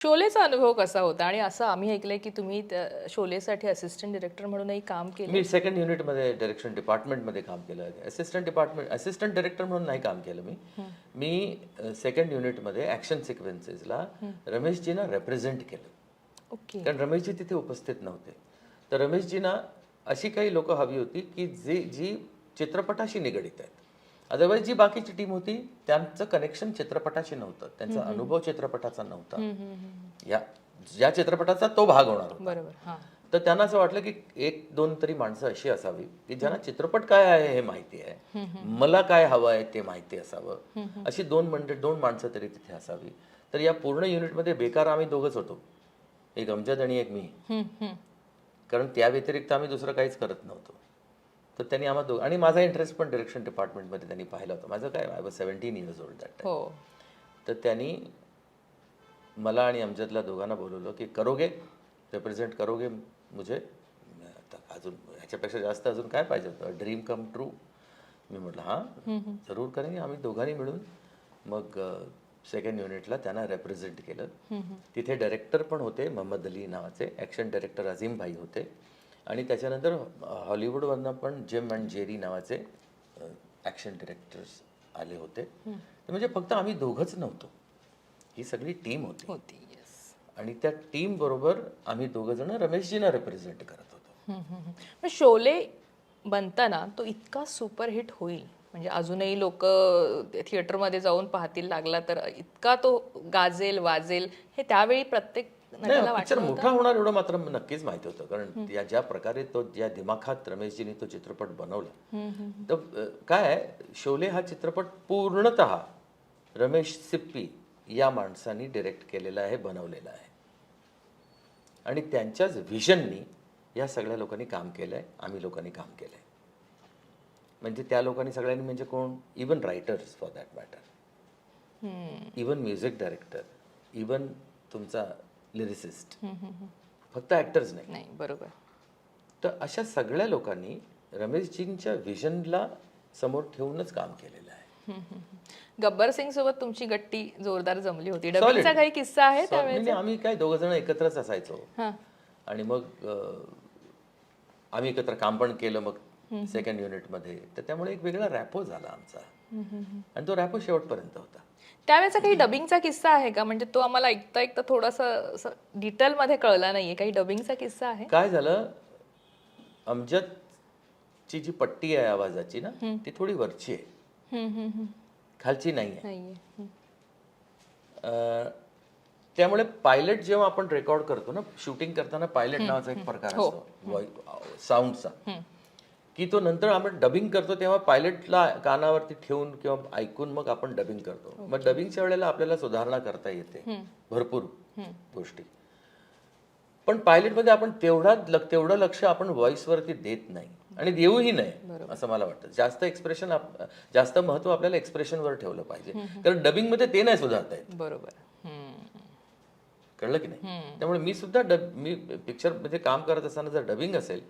शोलेचा अनुभव कसा होता? आणि असं आम्ही ऐकलंय की तुम्ही शोलेसाठी असिस्टंट डिरेक्टर म्हणूनही काम केलं. मी सेकंड युनिटमध्ये डायरेक्शन डिपार्टमेंटमध्ये काम केलं. असिस्टंट डिपार्टमेंट असिस्टंट डायरेक्टर म्हणून नाही काम केलं मी. मी सेकंड युनिटमध्ये ॲक्शन सिक्वेन्सेसला रमेशजीना रेप्रेझेंट केलं. ओके. कारण रमेशजी तिथे उपस्थित नव्हते. तर रमेशजींना अशी काही लोक हवी होती की जे जी चित्रपटाशी निगडीत आहेत. अदरवाईज जी बाकीची टीम होती त्यांचं कनेक्शन चित्रपटाशी नव्हतं. त्यांचा अनुभव चित्रपटाचा नव्हता. या ज्या चित्रपटाचा तो भाग होणार होता. बरोबर तर त्यांना असं वाटलं की एक दोन तरी माणसं अशी असावी की ज्यांना चित्रपट काय आहे हे माहिती आहे. मला काय हवं आहे ते माहिती असावं. अशी दोन म्हणजे दोन माणसं तरी तिथे असावी. तर या पूर्ण युनिटमध्ये बेकार आम्ही दोघंच होतो. एक अमजद आणि एक मी. कारण त्या व्यतिरिक्त आम्ही दुसरं काहीच करत नव्हतो. तर त्यांनी आम्हा दोघ आणि माझा इंटरेस्ट पण डिरेक्शन डिपार्टमेंटमध्ये त्यांनी पाहिला होता. माझं काय I was seventeen years old that हो. तर त्यांनी मला आणि अमजदला दोघांना बोलवलं की करोगे? रिप्रेझेंट करोगे मुझे? आता अजून ह्याच्यापेक्षा जास्त अजून काय पाहिजे होतं? ड्रीम कम ट्रू मी म्हटलं हां जरूर करेंगे आम्ही दोघांनी मिळून मग सेकंड युनिटला त्यांना रेप्रेझेंट केलं. तिथे डायरेक्टर पण होते मोहम्मद अली नावाचे. ॲक्शन डायरेक्टर अझीम भाई होते. आणि त्याच्यानंतर हॉलिवूडवरनं पण जिम अँड जेरी नावाचे ॲक्शन डिरेक्टर्स आले होते. म्हणजे फक्त आम्ही दोघंच नव्हतो. ही सगळी टीम होती. होती येस आणि त्या टीम बरोबर आम्ही दोघं जण रमेशजींना रिप्रेझेंट करत होतो. शोले बनताना तो इतका सुपरहिट होईल. म्हणजे अजूनही लोक थिएटरमध्ये जाऊन पाहतील लागला तर इतका तो गाजेल वाजेल हे त्यावेळी प्रत्येक नटाला नाही पिक्चर मोठा होणार एवढं मात्र नक्कीच माहिती होतं. कारण या ज्या प्रकारे तो ज्या दिमाखात रमेशजींनी तो चित्रपट बनवला तर अ, काय आहे शोले हा चित्रपट पूर्णत रमेश सिप्पी या माणसांनी डिरेक्ट केलेला आहे बनवलेला आहे. आणि त्यांच्याच व्हिजननी या सगळ्या लोकांनी काम केलंय आम्ही लोकांनी काम केलंय. म्हणजे त्या लोकांनी सगळ्यांनी म्हणजे कोण? Even writers for that matter even music director even तुमचा लिरिसिस्ट फक्त ॲक्टर्स नाही. नाही बरोबर. तर अशा सगळ्या लोकांनी रमेशजींच्या विजनला समोर ठेवूनच काम केलेलं आहे. गब्बर सिंग सोबत तुमची गट्टी जोरदार जमली होती. डबिंगचा काही किस्सा आहे नाही, नाही, आम्ही काय दोघ जण एकत्रच असायचो. हां. आणि मग आम्ही एकत्र काम पण केलं मग सेकंड युनिटमध्ये तर त्यामुळे एक वेगळा रॅपो झाला आमचा. आणि तो रॅपो शेवटपर्यंत होता. त्यावेळेचा काही डबिंगचा किस्सा आहे का? म्हणजे तो आम्हाला ऐकता ऐकता थोडासा डिटेलमध्ये कळला नाहीये. काही डबिंगचा किस्सा आहे? काय झालं? अमजदची जी पट्टी आहे आवाजाची ना ती थोडी वरची आहे. खालची नाही आहे त्यामुळे पायलट जेव्हा आपण रेकॉर्ड करतो ना शूटिंग करताना पायलट नावाचा एक प्रकार असतो. साऊंडचा की तो नंतर आपण डबिंग करतो तेव्हा पायलटला कानावरती ठेवून किंवा ऐकून मग आपण डबिंग करतो. मग डबिंगच्या वेळेला आपल्याला सुधारणा करता येते. भरपूर गोष्टी. पण पायलटमध्ये आपण तेवढा तेवढं लक्ष आपण व्हॉइस वरती देत नाही. आणि देऊही नाही असं मला वाटतं. जास्त एक्सप्रेशन जास्त महत्त्व आपल्याला एक्सप्रेशनवर ठेवलं पाहिजे. कारण डबिंगमध्ये ते नाही सुधारता येत. बरोबर. कळलं की नाही? त्यामुळे मी सुद्धा डब मी पिक्चरमध्ये काम करत असताना जर डबिंग असेल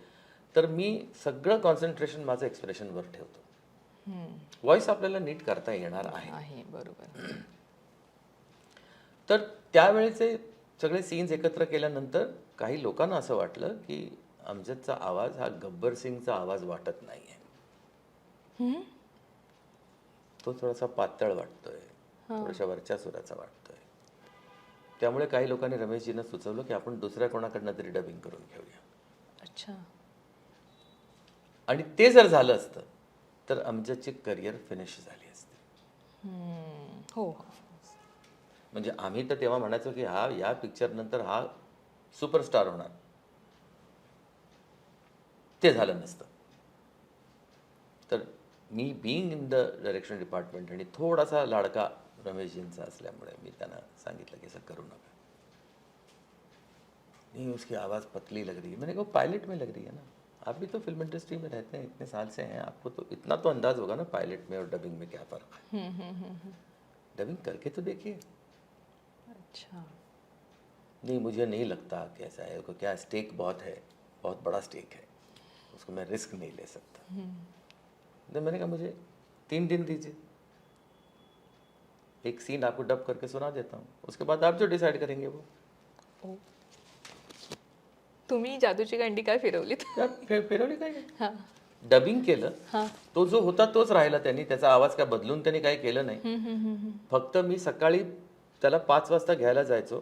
तर मी सगळं कॉन्सन्ट्रेशन माझं एक्सप्रेशनवर ठेवतो. व्हॉइस आपल्याला नीट करता येणार आहे. बरोबर. तर त्यावेळेचे सगळे सीन्स एकत्र केल्यानंतर काही लोकांना असं वाटलं की अमजदचा आवाज हा गब्बर सिंगचा आवाज वाटत नाहीये? तो थोडासा पातळ वाटतोय. थोड्याशा वरच्या सुराचा वाटतोय. त्यामुळे काही लोकांनी रमेशजींना सुचवलं की आपण दुसऱ्या कोणाकडनं तरी डबिंग करून घेऊया. अच्छा. आणि ते जर झालं असतं तर अमजदची करिअर फिनिश झाली असती. हो हो. म्हणजे आम्ही तर तेव्हा म्हणायचो की हा या पिक्चर नंतर हा सुपरस्टार होणार. ते झालं नसतं. तर मी being in the direction department आणि थोडासा लाडका रमेशजींचा असल्यामुळे मी त्यांना सांगितलं की असं करू नका. नहीं उसकी आवाज़ पतली लग रही है मैंने कहा पायलट में लग रही है ना. आप भी तो फ़िल्म इंडस्ट्री में रहते हैं इतने साल से हैं आपको तो इतना तो अंदाज होगा ना पायलट में और डबिंग में क्या फ़र्क है। हम्म, हम्म, हम्म, हम्म. डबिंग करके तो देखिए। अच्छा। नहीं मुझे नहीं लगता कैसा है उसको क्या स्टेक बहुत है बहुत बड़ा स्टेक है उसको मैं रिस्क नहीं ले सकता। तो मैंने कहा मुझे तीन दिन दीजिए। एक सीन आपको डब करके सुना देता हूँ उसके बाद आप जो डिसाइड करेंगे वो। ओ. तुम्ही जादूची गांडी काय फिरवलीत? फे- फिरवली काय? हा. डबिंग केलं. हा. तो जो होता तोच राहिला त्यांनी. त्याचा आवाज काय बदलून त्यांनी काही केलं नाही. हम्म, हम्म, हम्म, हम्म. फक्त मी सकाळी त्याला पाच वाजता घ्यायला जायचो.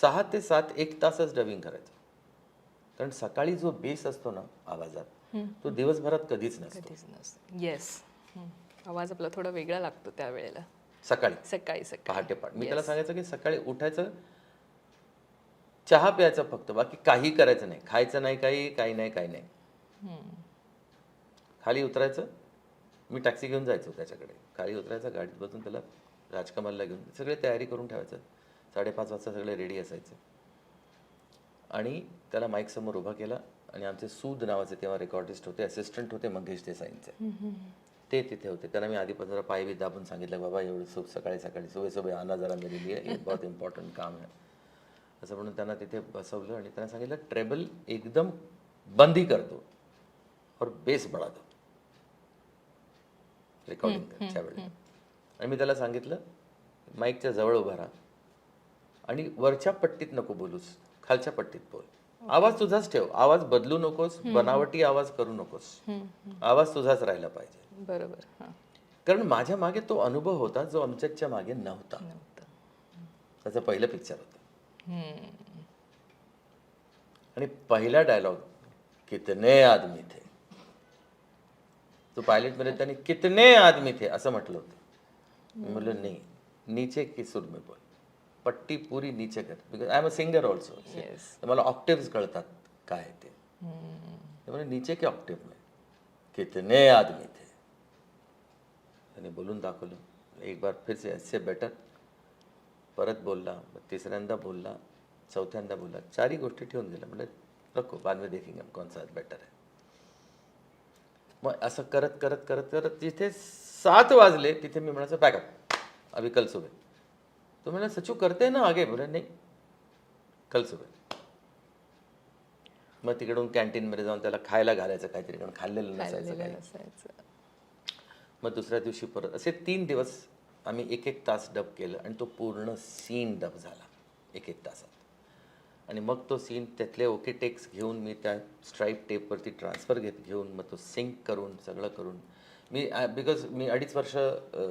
सहा ते सात एक तासच डबिंग करायचो. कारण सकाळी जो बेस असतो ना आवाजात तो दिवसभरात कधीच नसतो. कधीच नसतं. येस आवाज आपला थोडा वेगळा लागतो त्यावेळेला. सकाळी. सकाळी सकाळी. पहाटे पहाट मी त्याला सांगायचं की सकाळी उठायचं चहा प्यायचं फक्त बाकी काही करायचं नाही. खायचं नाही काही काही नाही काही नाही. खाली उतरायचं मी टॅक्सी घेऊन जायचो त्याच्याकडे. खाली उतरायचं गाडीत बसून त्याला राजकमलला घेऊन सगळे तयारी करून ठेवायचं. साडेपाच वाजता सगळे रेडी असायचे. आणि त्याला माईक समोर उभा केला आणि आमचे सूद नावाचे तेव्हा रेकॉर्डिस्ट होते असिस्टंट होते मंगेश देसाईंचे. ते तिथे होते. त्यांना मी आधीपासून जरा पाय बी दाबून सांगितलं बाबा एवढं सकाळी सकाळी सुबह सुबह आना जरा लिए ये बहुत इम्पॉर्टंट काम है असं म्हणून त्यांना तिथे बसवलं आणि त्यांना सांगितलं ट्रेबल एकदम बंदी करतो और बेस बढ़ा दो. रेकॉर्डिंगच्या वेळेला आणि मी त्याला सांगितलं माईकच्या जवळ उभा राहा आणि वरच्या पट्टीत नको बोलूस खालच्या पट्टीत बोल. आवाज तुझाच ठेव. आवाज बदलू नकोस बनावटी आवाज करू नकोस. आवाज तुझाच राहिला पाहिजे. बरोबर कारण माझ्या मागे तो अनुभव होता जो अमजदच्या मागे नव्हता. त्याचं पहिलं पिक्चर होतं. आणि पहिला डायलॉग कितने आदमी थे? तो पायलटमध्ये त्यांनी कितने आदमी थे? असं म्हटलं होतं. मी म्हणलं नाही नीचे की सूर में बोल. पट्टी पुरी नीचे कर. Because I am a singer also. मला ऑक्टिव्ह कळतात काय ते. हम्म. ते म्हणे नीचे के ऑक्टिव्ह में? कितने आदमी थे? त्याने बोलून दाखवलं. एक बार फिर से ऐसे बेटर परत बोलला तिसऱ्यांदा बोलला चौथ्यांदा बोलला चारही गोष्टी ठेवून दिल्या. म्हणजे रखो बाद में देखेंगे हम कौन सा बेटर है मग असं करत करत करत करत जिथे सात वाजले तिथे मी म्हणायचं पॅकअप अभी कल सुबह. तो म्हणला सचू करते ना आगे? बोले नाही. कल सुबह. मग तिकडून कॅन्टीनमध्ये जाऊन त्याला खायला घालायचं काहीतरी कारण खाल्लेलं नसायचं नसायचं. मग दुसऱ्या दिवशी परत असे तीन दिवस आम्ही एक एक तास डब केलं आणि तो पूर्ण सीन डब झाला. एक एक तासात. आणि मग तो सीन त्यातले ओके टेक्स घेऊन मी त्या स्ट्राईप टेपवरती ट्रान्सफर घेत घेऊन मग तो सिंक करून सगळं करून मी बिकॉज मी अडीच वर्ष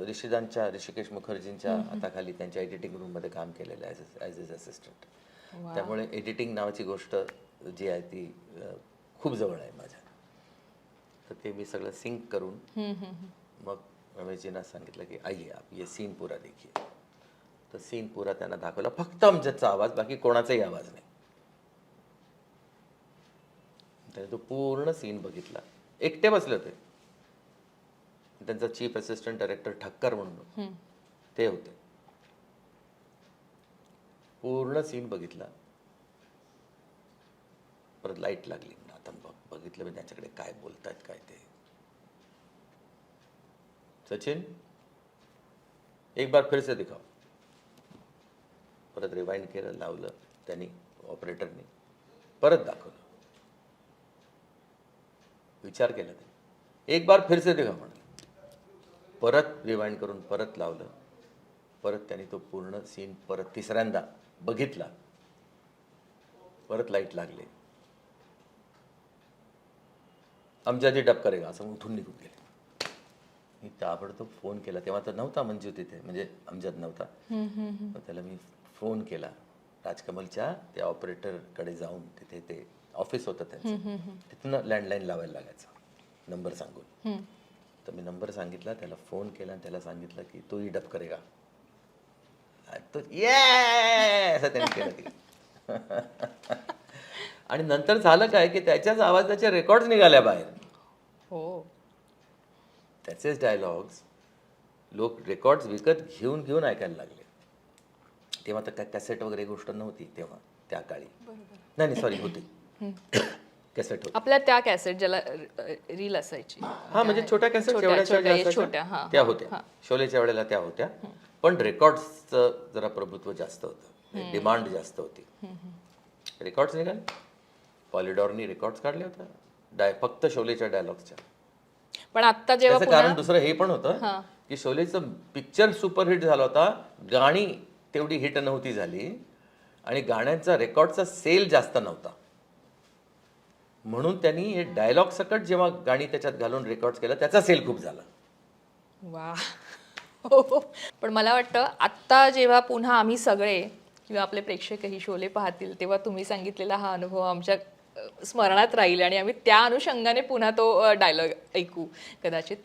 ऋषिदांच्या ऋषिकेश मुखर्जींच्या हाताखाली त्यांच्या एडिटिंग रूममध्ये काम केलेलं आहे ॲज एज असिस्टंट त्यामुळे एडिटिंग नावाची गोष्ट जी आहे ती खूप जवळ आहे माझ्या. तर ते मी सगळं सिंक करून हम्म, रमेशजींना सांगितलं की आइए आप ये सीन पूरा देखिए. तर सीन पुरा त्यांना दाखवला. फक्त अमजदचा आवाज बाकी कोणाचाही आवाज नाही. त्याने तो पूर्ण सीन बघितला. एकटे बसले होते. त्यांचा चीफ असिस्टंट डायरेक्टर ठक्कर म्हणून. ते होते. पूर्ण सीन बघितला. परत लाइट लागली. आता बघ बघितलं मी त्यांच्याकडे काय बोलतायत काय ते. सचिन एक बार फिर से दिखाओ। परत रिवाइंड केलं लावलं त्यांनी ऑपरेटरनी परत दाखवलं. विचार केला ते एक बार फिरसे दिखा म्हणलं परत रिवाइंड करून परत लावलं. परत त्यांनी तो पूर्ण सीन परत तिसऱ्यांदा बघितला. परत लाइट लागले. जे डब करेगा असं उठून निघून गेले. मी ताबडतोब फोन केला. तेव्हा तर नव्हता मंजू तिथे म्हणजे अमजद नव्हता. मग त्याला मी फोन केला. राजकमलच्या त्या ऑपरेटरकडे जाऊन तिथे ते ऑफिस होतं त्यांचं. तिथनं लँडलाईन लावायला लागायचा. नंबर सांगून. तर मी नंबर सांगितला त्याला फोन केला आणि त्याला सांगितलं की तोही डब करेगा तो ये असं त्याने केलं ते. आणि नंतर झालं काय की त्याच्याच आवाजाचे रेकॉर्ड निघाल्या बाहेर. हो. त्याचेच डायलॉग्स लोक रेकॉर्ड्स विकत घेऊन घेऊन ऐकायला लागले. तेव्हा तर काय कॅसेट वगैरे गोष्ट नव्हती तेव्हा त्या काळी. नाही नाही सॉरी होती. कॅसेट होती. आपल्या त्या कॅसेट ज्याला रील असायची. हा म्हणजे छोट्या कॅसेट छोट्या- त्या होत्या. शोलेच्या वेळेला त्या होत्या. पण रेकॉर्ड्सचं जरा प्रभुत्व जास्त होतं. डिमांड जास्त होती. रेकॉर्ड्स निघाले. पॉलिडॉरनी रेकॉर्ड्स काढले होत्या. डाय फक्त शोलेच्या डायलॉग्सच्या पण आता जेव्हा त्याचं कारण दुसरं हे पण होतं की शोलेचं पिक्चर सुपरहिट झाला होता. गाणी तेवढी हिट नव्हती झाली. आणि गाण्यांचा रेकॉर्डचा सेल जास्त नव्हता. म्हणून त्यांनी हे डायलॉग सकट जेव्हा गाणी त्याच्यात घालून रेकॉर्ड केलं त्याचा सेल खूप झाला. वा हो हो. पण मला वाटतं आत्ता जेव्हा पुन्हा आम्ही सगळे किंवा आपले प्रेक्षकही शोले पाहतील तेव्हा तुम्ही सांगितलेला हा अनुभव आमच्या स्मरणात राहील आणि आम्ही त्या अनुषंगाने पुन्हा तो डायलॉग ऐकू. कदाचित.